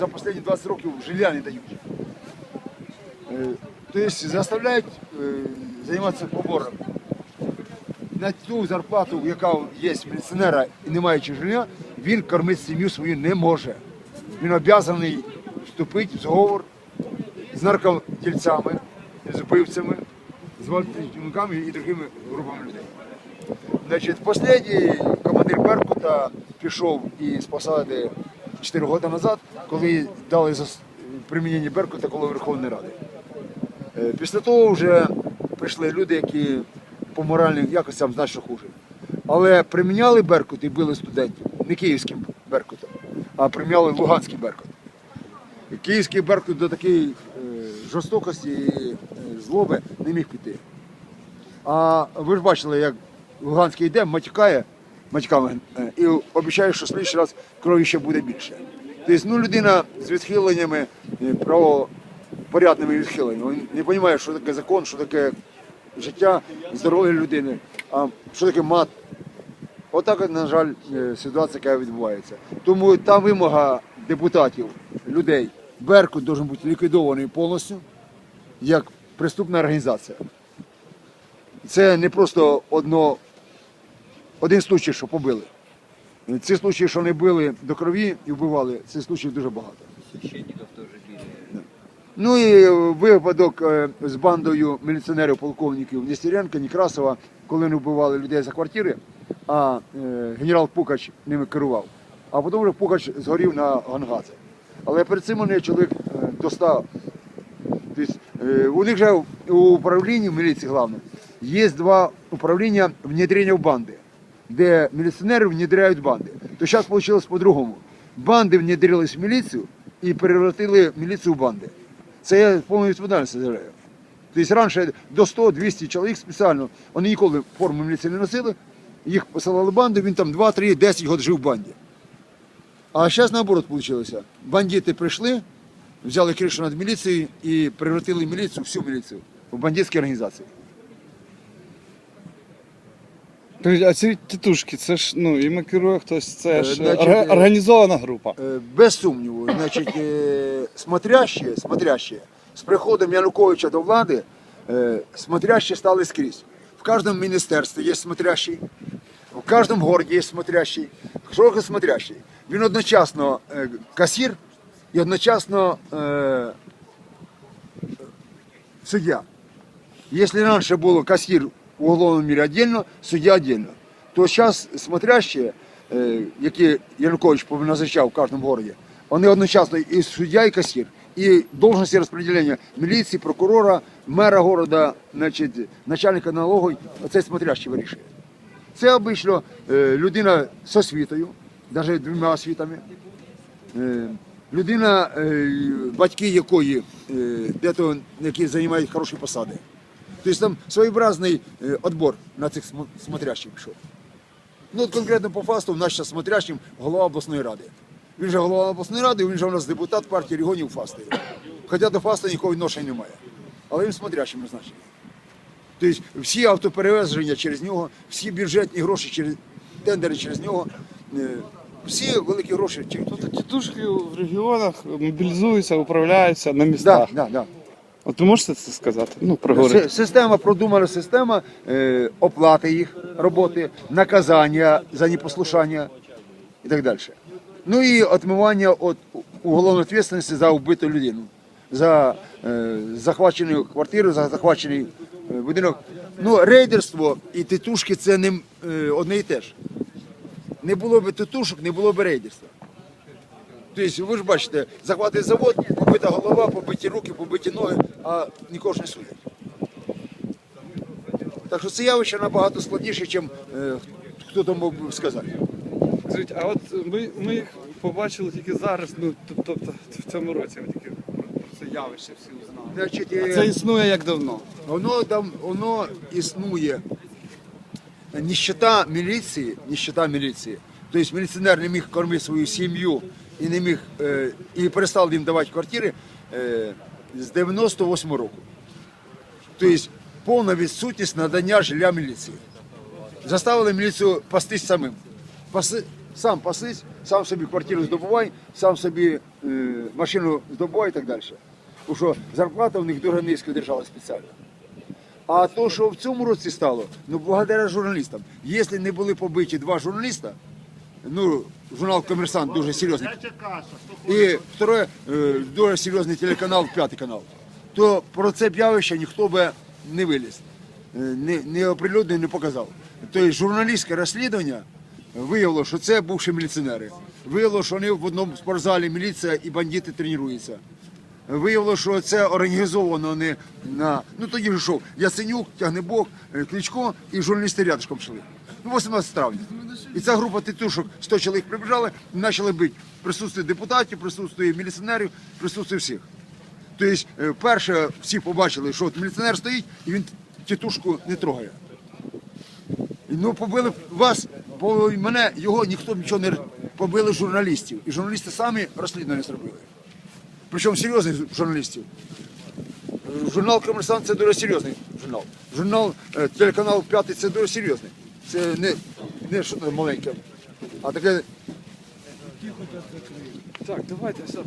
за останні 20 років жилья не дають. Е, Тобто заставляють е, займатися побором. На ту зарплату, яка є міліціонера і не маючи жилья, він кормити сім'ю свою не може. Він обов'язаний вступити в зговор з наркодільцями, з вбивцями, з вальтівниками і другими групами людей. Значить, останній командир Беркута пішов із посади 4 роки назад, коли дали примінення Беркута коло Верховної Ради. Е, Після того вже прийшли люди, які по моральним якостям значно хуже. Але приміняли Беркут і били студентів не київським Беркутом, а приміняли Луганський Беркут. Київський Беркут до такої е, жорстокості і е, злоби не міг піти. А ви ж бачили, як Луганський йде, матюкає матьками е, і обіцяє, що слідчий раз крові ще буде більше. Тобто, ну, людина з відхиленнями, е, правопорядними відхиленнями, він не розуміє, що таке закон, що таке життя здоров'я людини, а що таке мат. Отак, от, на жаль, е, ситуація яка відбувається. Тому та вимога депутатів, людей, Беркут має бути ліквідований повністю як преступна організація. Це не просто одно, один случай, що побили. Ці случаї, що не били до крові і вбивали, цих случаїв дуже багато. Били. Ну і випадок е, з бандою міліціонерів, полковників Нестеренка, Некрасова, коли вони вбивали людей за квартири, а е, генерал Пукач ними керував. А потім вже Пукач згорів на Гангаце. Але перед цим вони чоловік е, достав. Тобто, у них же у управлінні в міліції головне є два управління внедрення в банди, де міліціонери внедряють банди. То зараз вийшло по-другому. Банди внедрились в міліцію і перевратили міліцію в банди. Це я повну відповідальність заявляю. Тобто раніше до 100-200 чоловік спеціально, вони ніколи форму міліції не носили, їх посилали банду, він там 2, 3, 10 років жив в банді. А зараз наоборот вийшло. Бандити прийшли, взяли кришу над міліцією і превратили міліцію, всю міліцію в бандитські організації. Скажіть, А ці тітушки, це ж ну іми керує хтось, це Е, ж значить, орга- е, організована група. Е, Без сумніву, значить, е, смотрящі, смотрящі, з приходом Януковича до влади, е, смотрящі стали скрізь. В кожному міністерстві є смотрящий, в кожному городі є смотрящий. Що таке смотрящий? Він одночасно е, касір і одночасно е, суддя. Если раньше было кассир в уголовном мире отдельно, судья отдельно, то зараз смотрящие, які Янукович назначав в кожному городі, вони одночасно і суддя, і кассир. І должності розподілення міліції, прокурора, мера города, значить, начальника налогу, оце смотрящий вирішує. Це обично е, людина з освітою, навіть двома освітами. Е, людина, е, батьки якої е, дето, які займають хороші посади. Тобто там своєобразний відбор на цих смотрящих пішов. Ну, от конкретно по фасту, в нас зараз смотрящим голова обласної ради. Він же голова обласної ради, він же у нас депутат партії регіонів фасти. Хоча до фасту нікого відношення немає. Але він смотрящим назначений. Тобто всі автоперевезення через нього, всі бюджетні гроші через тендери через нього, е, всі великі гроші Тобто тітушки в регіонах мобілізуються, управляються на містах. Да, да, да. От ви можете це сказати? Ну. Система, продумана система е, оплати їх роботи, наказання за непослушання і так далі. Ну і відмивання від уголовної відповідальності за вбиту людину, за е, захвачену квартиру, за захвачений е, будинок. Ну, рейдерство і титушки це не е, одне і те ж. Не було б титушок, не було б рейдерства. Тобто, ви ж бачите, захватить завод, побита голова, побиті руки, побиті ноги, а нікого ж не судять. Так що це явище набагато складніше, ніж е, хто то мог би сказати. Скажіть, а от ми, ми їх побачили тільки зараз, ну тоб- тобто в цьому році ми тільки про про це явище всі узнали. Значить, А е, це існує як давно. воно там воно існує. Ніщета міліції, ніщета міліції. Тобто міліціонер не міг кормити свою сім'ю і не міг е, і перестав їм давати квартири е, з 98 року. Тобто повна відсутність надання жилья міліції. Заставили міліцію пастись самим. Паси, сам пасись, сам собі квартиру здобувай, сам собі е, машину з добою і так далі. Тому що зарплата у них дуже низько держава спеціально. А то, що в цьому році стало, ну благодаря журналістам. Якщо не були побиті два журналіста, ну, журнал Комерсант дуже серйозний. І второе, е, дуже серйозний телеканал, п'ятий канал, то про це явище ніхто би не виліз, е, не, не оприлюднив, не показав. Тобто журналістське розслідування виявило, що це бувші міліціонери. Виявило, що вони в одному спортзалі міліція і бандити тренуються. Виявило, що це організовано не на. Ну тоді ж йшов Яценюк, Тягнебок, е, Кличко і журналісти рядышком йшли. Ну, 18 травня. І ця група тітушок, 100 чоловік прибіжали почали бити. Присутствує депутатів, присутствує міліціонерів, присутствує всіх. Тобто, е, перше, всі побачили, що от міліціонер стоїть і він тітушку не трогає. Ну, побили вас, побили мене, його ніхто нічого не побили журналістів. І журналісти самі розслідування зробили. Причому серйозних журналістів. Е, Журнал Комерсант це дуже серйозний журнал. Журнал е, телеканал П'ятий це дуже серйозний. Це не, не там маленьке, а таке Так, давайте все.